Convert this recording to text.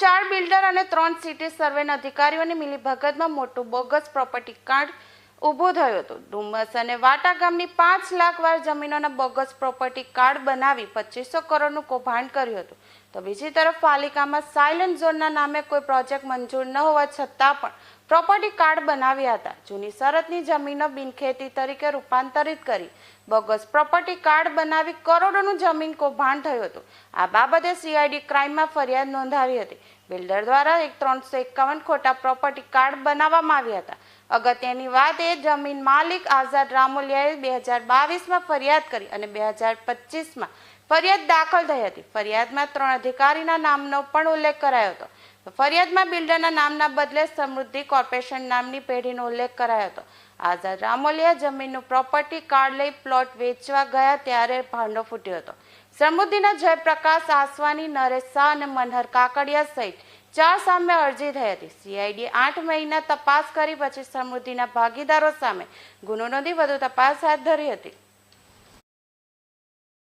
ચાર બિલ્ડર અને ત્રણ સિટી સર્વેના અધિકારીઓની મિલીભગતમાં મોટું બોગસ પ્રોપર્ટી કાર્ડ ઊભું થયો હતો. ડુમસ અને વાટા ગામની પાંચ લાખ વાર જમીનોના બોગસ પ્રોપર્ટી કાર્ડ બનાવી પચીસો કરોડનું કૌભાંડ કર્યું હતું. તો બીજી તરફ પાલિકામાં સાયલન્ટ ઝોનના નામે કોઈ પ્રોજેક્ટ મંજૂર ન હોવા છતાં પણ પ્રોપર્ટી કાર્ડ બનાવ્યા હતા. જૂની શરતની જમીનો બિનખેતી તરીકે રૂપાંતરિત કરી બોગસ પ્રોપર્ટી કાર્ડ બનાવી કરોડોનું જમીન કૌભાંડ થયું હતું. આ બાબતે સીઆઈડી ક્રાઇમમાં ફરિયાદ નોંધાવી હતી. બિલ્ડર દ્વારા એક ત્રણસો એકાવન ખોટા પ્રોપર્ટી કાર્ડ બનાવવામાં આવ્યા હતા. અગત્યની વાત એ, જમીન માલિક આઝાદ રામોલિયાએ બે હજાર બાવીસમાં ફરિયાદ કરી અને બે હજાર પચીસમાં ફરિયાદ દાખલ થઈ હતી. ફરિયાદમાં ત્રણ અધિકારીના નામનો પણ ઉલ્લેખ કરાયો હતો. ફરિયાદમાં બિલ્ડરના નામના બદલે સમૃદ્ધિ કોર્પોરેશન નામની પેઢીનો ઉલ્લેખ કરાયો હતો. આઝાદ રામોલિયા જમીનનું પ્રોપર્ટી કાર્ડ લઈ પ્લોટ વેચવા ગયા ત્યારે ભાંડો ફૂટ્યો હતો. સમૃદ્ધિના જયપ્રકાશ આસવાની, નરેશ શાહ અને મનહર કાકડિયા સહિત ચાર સામે અરજી થઈ હતી. સીઆઈડી આઠ મહિના તપાસ કરી, પછી સમૃદ્ધિના ભાગીદારો સામે ગુનો નોંધી વધુ તપાસ હાથ ધરી હતી.